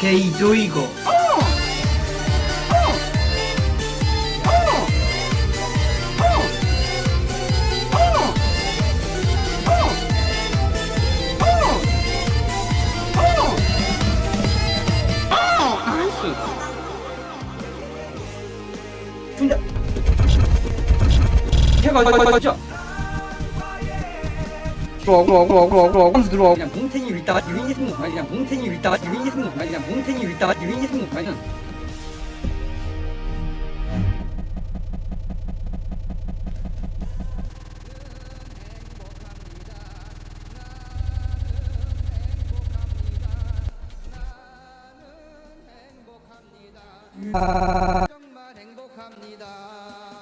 개이조이고 분다 스 준다 해가 가자 들어와 들어와 들어와 들어와 들어와. 한수 들어와. 그냥 몽탱이 있다가 유인이 아니 그냥 몽탱이 있다가 유인이 아니 그냥 몽탱이 있다가 유인이 승부 아니 정말 행복합니다.